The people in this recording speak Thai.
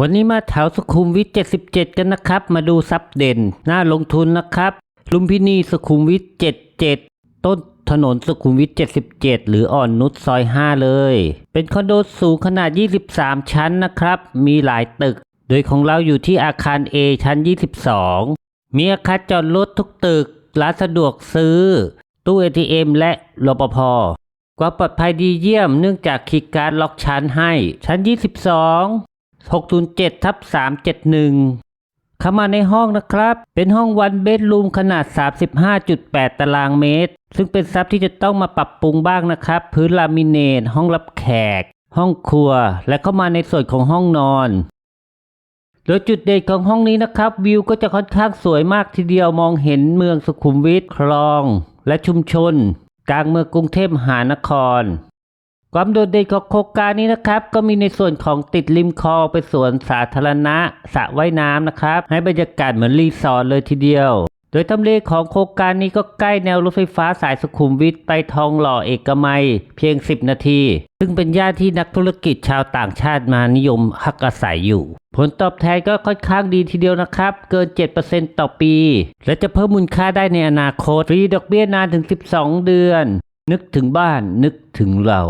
วันนี้มาแถวสุขุมวิท 77 กันนะครับ มาดูซับเด่น น่าลงทุนนะครับ ลุมพินีสุขุมวิท 77 ต้นถนนสุขุมวิท 77 หรืออ่อนนุชซอย 5 เลย เป็นคอนโดสูงขนาด 23 ชั้นนะครับ มีหลายตึก โดยของเราอยู่ที่อาคาร A ชั้น 22 มีอาคารจอดรถทุกตึก ร้านสะดวกซื้อ ตู้ ATM และรปภความปลอดภัยดีเยี่ยมเนื่องจากคีย์การ์ดล็อกชั้นให้ ชั้น 22 607ทับ371 เข้ามาในห้องนะครับ เป็นห้องวันเบดรูมขนาด 35.8 ตารางเมตร ซึ่งเป็นซับที่จะต้องมาปรับปรุงบ้างนะครับ พื้นลามิเนต ห้องรับแขก ห้องครัว และเข้ามาในส่วนของห้องนอนโดยจุดเด่นของห้องนี้นะครับ วิวก็จะค่อนข้างสวยมากทีเดียวมองเห็นเมืองสุขุมวิทคลอง และชุมชน กลางเมืองกรุงเทพมหานคร ความโดดเด่นของโครงการนี้นะครับ ก็มีในส่วนของติดริมคลองเป็นสวนสาธารณะสระว่ายน้ำนะครับ ให้บรรยากาศเหมือนรีสอร์ทเลยทีเดียว โดยทำเลของโครงการนี้ก็ใกล้แนวรถไฟฟ้าสายสุขุมวิทไปทองหล่อเอกมัย เพียง 10 นาที ซึ่งเป็นย่านที่นักธุรกิจชาวต่างชาติมานิยมพักอาศัยอยู่ ผลตอบแทนก็ค่อนข้างดีทีเดียวนะครับ เกิน 7%ต่อปี และจะเพิ่มมูลค่าได้ในอนาคตฟรีดอกเบี้ยนานถึง 12 เดือน นึกถึงบ้านนึกถึงเรา